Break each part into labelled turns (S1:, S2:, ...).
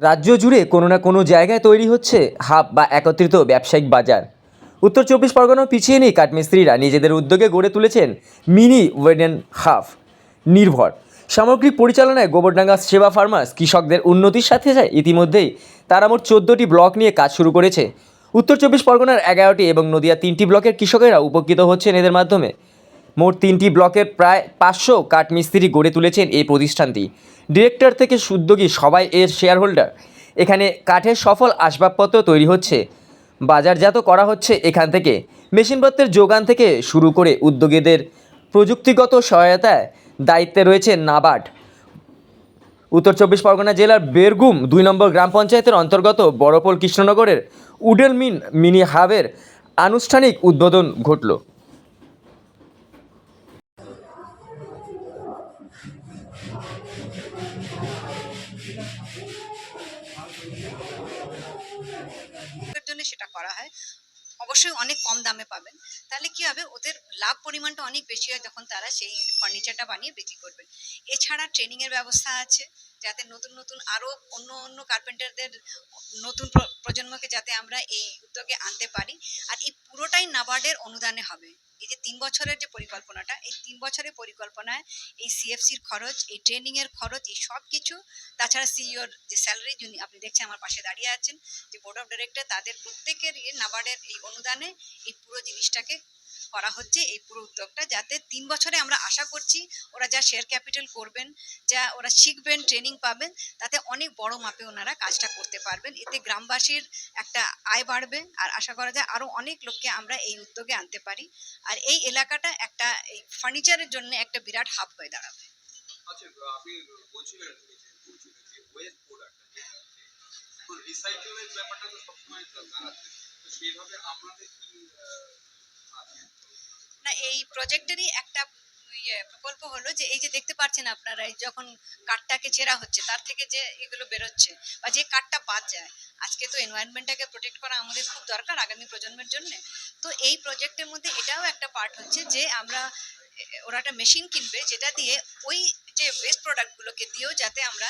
S1: রাজ্য জুড়ে কোনো না কোনো জায়গায় তৈরি হচ্ছে হাব বা একত্রিত ব্যবসায়িক বাজার। উত্তর চব্বিশ পরগনাও পিছিয়ে নেই কাঠমিস্ত্রিরা। নিজেদের উদ্যোগে গড়ে তুলেছেন মিনি ওয়েডেন হাফ। নির্ভর। সামগ্রিক পরিচালনায় গোবরডাঙ্গা সেবা ফার্মার্স কৃষকদের উন্নতির সাথে সাথে ইতিমধ্যেই তারা মোট চোদ্দোটি ব্লক নিয়ে কাজ শুরু করেছে। উত্তর চব্বিশ পরগনার এগারোটি এবং নদিয়া তিনটি ব্লকের কৃষকেরা উপকৃত হচ্ছেন এদের মাধ্যমে। মোট তিনটি ব্লকের প্রায় পাঁচশো কাঠমিস্ত্রি গড়ে তুলেছেন এই প্রতিষ্ঠানটি। ডিরেক্টর থেকে উদ্যোগী সবাই এর শেয়ার হোল্ডার এখানে কাঠের সফল আসবাবপত্র তৈরি হচ্ছে। বাজারজাত করা হচ্ছে এখান থেকে। মেশিনপত্রের যোগান থেকে শুরু করে উদ্যোগীদের প্রযুক্তিগত সহায়তায় দায়িত্বে রয়েছে নাবার্ড। উত্তর চব্বিশ পরগনা জেলার বেরগুম দুই নম্বর গ্রাম পঞ্চায়েতের অন্তর্গত বড়পোল কৃষ্ণনগরের উডেল মিন মিনি হাবের আনুষ্ঠানিক উদ্বোধন ঘটল।
S2: জন্য সেটা করা হয়। অবশ্যই অনেক কম দামে পাবেন। তাহলে কি হবে? ওদের লাভ পরিমাণটা অনেক বেশি হয় যখন তারা সেই ফার্নিচারটা বানিয়ে বিক্রি করবেন এছাড়া ট্রেনিং এর ব্যবস্থা আছে, যাতে নতুন নতুন আরও অন্য অন্য কার্পেন্টারদের নতুন প্র- প্রজন্মকে যাতে আমরা এই উদ্যোগে আনতে পারি। আর এই পুরোটাই নাবার্ডের অনুদানে হবে। এই যে তিন বছরের যে পরিকল্পনাটা, এই তিন বছরের পরিকল্পনায় এই সিএফসির খরচ, এই ট্রেনিংয়ের খরচ, এই সব কিছু, তাছাড়া সিইওর যে স্যালারি যিনি আপনি দেখছেন আমার পাশে দাঁড়িয়ে আছেন, যে বোর্ড অফ ডিরেক্টর তাদের প্রত্যেকের নাবার্ডের এই অনুদানে এই পুরো জিনিসটাকে করা হচ্ছে এই পুরো উদ্যোগটা, যাতে তিন বছরে আমরা আশা করছি ওরা যা শেয়ার ক্যাপিটাল করবেন, যা ওরা শিখবেন ট্রেনিং পাবেন, তাতে অনেক বড় মাপে ওনারা কাজটা করতে পারবেন। এতে গ্রামবাসীর একটা আয় বাড়বে আর আশা করা যায় আরও অনেক লোককে আমরা এই উদ্যোগে আনতে পারি। আর এই এলাকাটা একটা এই ফার্নিচারের জন্য একটা বিরাট হাব হয়ে দাঁড়াবে।
S3: আচ্ছা ব্যাপারটা তো সবসময় সেইভাবে আপনাদের কি
S2: না এই প্রজেক্টেরই একটা ইয়ে প্রকল্প হলো যে, এই যে দেখতে পাচ্ছেন আপনারা, এই যখন কাঠটাকে ছেঁড়া হচ্ছে, তার থেকে যে এগুলো বেরোচ্ছে বা যে কাঠটা বাদ যায়, আজকে তো এনভায়রনমেন্টটাকে প্রোটেক্ট করা আমাদের খুব দরকার আগামী প্রজন্মের জন্য। তো এই প্রজেক্টের মধ্যে এটাও একটা পার্ট হচ্ছে যে, আমরা ওরা একটা মেশিন কিনবে যেটা দিয়ে ওই যে ওয়েস্ট প্রোডাক্টগুলোকে দিয়েও যাতে আমরা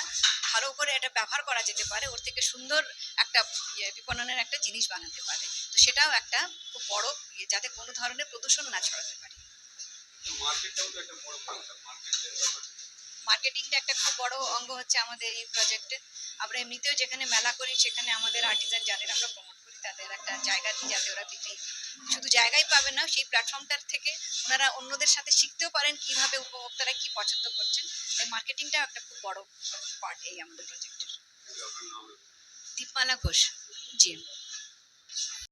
S2: ভালো করে এটা ব্যবহার করা যেতে পারে ওর থেকে সুন্দর একটা ইয়ে, বিপণনের একটা জিনিস বানাতে পারে। তো সেটাও একটা খুব বড় ইয়ে, যাতে কোনো ধরনের প্রদূষণ না ছড়াতে পারে। মার্কেটিংটা একটা খুব বড় অঙ্গ হচ্ছে আমাদের এই প্রজেক্টে আমরা এমনিতেও যেখানে মেলা করি সেখানে আমাদের আর্টিজান যাদের আমরা প্রমোট করি তাদের একটা জায়গা দিই যাতে ওরা বিক্রি শুধু জায়গাই পাবেন না সেই প্ল্যাটফর্মটার থেকে ওনারা অন্যদের সাথে শিখতেও পারেন কীভাবে উপভোক্তারা কি পছন্দ করছেন। তাই মার্কেটিংটা একটা খুব বড় পার্ট এই আমাদের প্রজেক্টের দীপমালা ঘোষ জি।